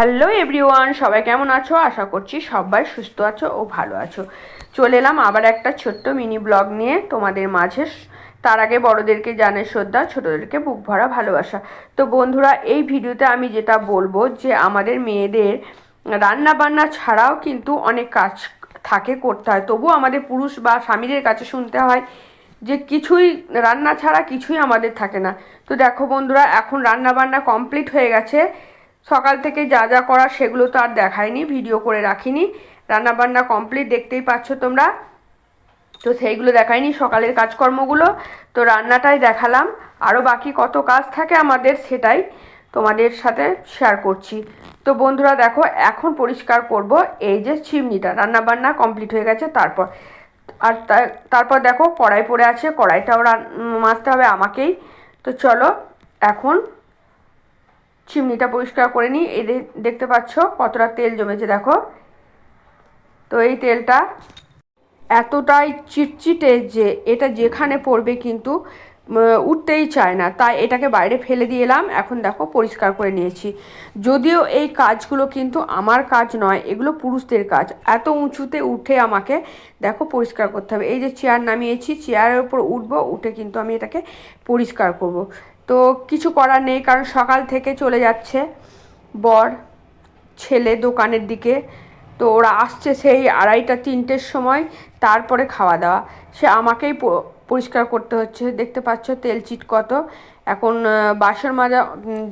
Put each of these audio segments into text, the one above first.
Hello everyone, সবাই কেমন আছো? আশা করছি সবাই সুস্থ আছো ও ভালো আছো। চলে এলাম আবার একটা ছোট্ট মিনি ব্লগ নিয়ে তোমাদের মাঝে। তার আগে বড়দেরকে জানে শ্রদ্ধা, ছোটোদেরকে বুক ভরা ভালোবাসা। তো বন্ধুরা, এই ভিডিওতে আমি যেটা বলব যে আমাদের মেয়েদের রান্না বান্না ছাড়াও কিন্তু অনেক কাজ থাকে, করতে হয়। তবু আমাদের পুরুষ বা স্বামীদের কাছে শুনতে হয় যে কিছুই রান্না ছাড়া কিছুই আমাদের থাকে না। তো দেখো বন্ধুরা, এখন রান্না বান্না কমপ্লিট হয়ে গেছে। সকাল থেকে যা যা করা সেগুলো তো আর দেখায়নি ভিডিও করে রাখিনি। রান্নাবান্না কমপ্লিট দেখতেই পাচ্ছ তোমরা। তো সেইগুলো দেখায়নি সকালের কাজকর্মগুলো। তো রান্নাটাই দেখালাম। আরও বাকি কত কাজ থাকে আমাদের সেটাই তোমাদের সাথে শেয়ার করছি। তো বন্ধুরা দেখো, এখন পরিষ্কার করব এই যে চিমনিটা রান্নাবান্না কমপ্লিট হয়ে গেছে, তারপর। আর তারপর দেখো, কড়াই পড়ে আছে, কড়াইটাও রান- মাজতে হবে আমাকেই। তো চলো, এখন চিমনিটা পরিষ্কার করে নিই। এই দেখতে পাচ্ছ কতটা তেল জমেছে, দেখো। তো এই তেলটা এতটাই চিটচিটে যে এটা যেখানে পড়বে কিন্তু উঠতেই চায় না। তাই এটাকে বাইরে ফেলে দিয়ে এলাম। এখন দেখো পরিষ্কার করে নিয়েছি। যদিও এই কাজগুলো কিন্তু আমার কাজ নয়, এগুলো পুরুষদের কাজ। এত উঁচুতে উঠে আমাকে দেখো পরিষ্কার করতে হবে। এই যে চেয়ার নামিয়েছি, চেয়ারের উপর উঠবো, উঠে কিন্তু আমি এটাকে পরিষ্কার করব। তো কিছু করার নেই, কারণ সকাল থেকে চলে যাচ্ছে বর, ছেলে দোকানের দিকে। তো ওরা আসছে সেই আড়াইটা, তিনটের সময়, তারপরে খাওয়া দাওয়া। সে আমাকেই পরিষ্কার করতে হচ্ছে। দেখতে পাচ্ছ তেল চিট কত। এখন বাসন মাজা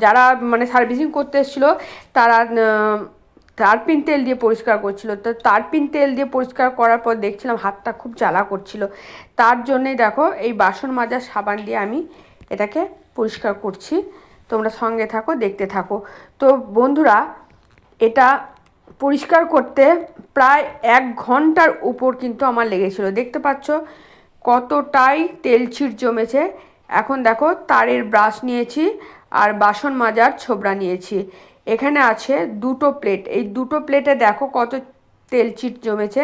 যারা মানে সার্ভিসিং করতে এসেছিল, তারা তারপিন তেল দিয়ে পরিষ্কার করছিল। তো তারপিন তেল দিয়ে পরিষ্কার করার পর দেখছিলাম হাতটা খুব জ্বালা করছিল। তার জন্যই দেখো, এই বাসন মাজার সাবান দিয়ে আমি এটাকে পরিষ্কার করছি। তোমরা সঙ্গে থাকো, দেখতে থাকো। তো বন্ধুরা, এটা পরিষ্কার করতে প্রায় এক ঘণ্টার উপর কিন্তু আমার লেগেছিল। দেখতে পাচ্ছ কতটাই তেল ছিট জমেছে। এখন দেখো, তারের ব্রাশ নিয়েছি আর বাসন মাজার ছোবড়া নিয়েছি। এখানে আছে দুটো প্লেট। এই দুটো প্লেটে দেখো কত তেল চিট জমেছে।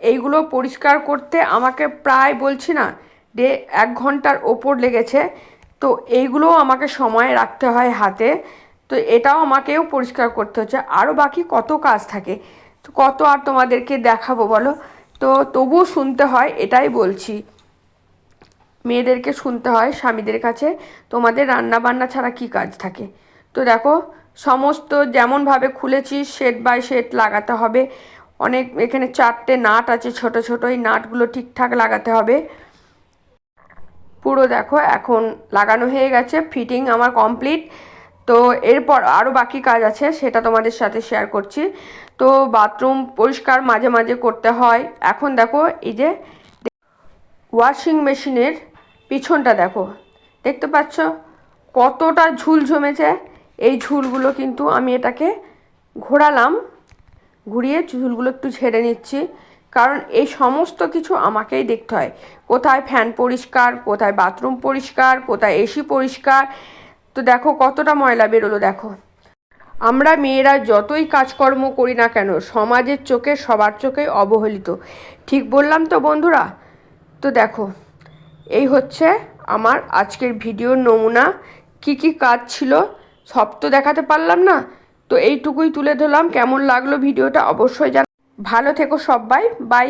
এইগুলো পরিষ্কার করতে আমাকে প্রায় বলছি না ডে এক ঘণ্টার ওপর লেগেছে। তো এইগুলোও আমাকে সময় রাখতে হয় হাতে। তো এটাও আমাকেও পরিষ্কার করতে হচ্ছে। আরও বাকি কত কাজ থাকে? তো কত আর তোমাদেরকে দেখাবো বলো? তো তবুও শুনতে হয়, এটাই বলছি। মেয়েদেরকে শুনতে হয় স্বামীদের কাছে। তোমাদের রান্না বান্না ছাড়া কি কাজ থাকে? তো দেখো, সমস্ত যেমনভাবে খুলেছি সেট বাই সেট লাগাতে হবে। অনেক এখানে চারটে নাট আছে, ছোট ছোট। এই নাটগুলো ঠিকঠাক লাগাতে হবে। পুরো দেখো, এখন লাগানো হয়ে গেছে ফিটিং আমার কমপ্লিট তো এরপর আরও বাকি কাজ আছে, সেটা তোমাদের সাথে শেয়ার করছি। তো বাথরুম পরিষ্কার মাঝে মাঝে করতে হয়। এখন দেখো, এই যে ওয়াশিং মেশিনের পিছনটা দেখো, দেখতে পাচ্ছ? কতটা ঝুল জমেছে এই ঝুলগুলো কিন্তু আমি এটাকে ঘোরালাম, ঘুরিয়ে ঝুলগুলো একটু ঝেড়ে নিচ্ছি। কারণ এই সমস্ত কিছু আমাকেই দেখতে হয়। কোথায় ফ্যান পরিষ্কার, কোথায় বাথরুম পরিষ্কার, কোথায় এসি পরিষ্কার। তো দেখো কতটা ময়লা বেরোলো, দেখো। আমরা মেয়েরা যতই কাজকর্ম করি না কেন, সমাজের চোখে, সবার চোখে অবহেলিত। ঠিক বললাম তো বন্ধুরা? তো দেখো, এই হচ্ছে আমার আজকের ভিডিওর নমুনা। কি কি কাজ ছিল, সব তো দেখাতে পারলাম না। তো এইটুকুই তুলে ধরলাম। কেমন লাগল ভিডিওটা অবশ্যই জান ভালো থেকো সবাই বাই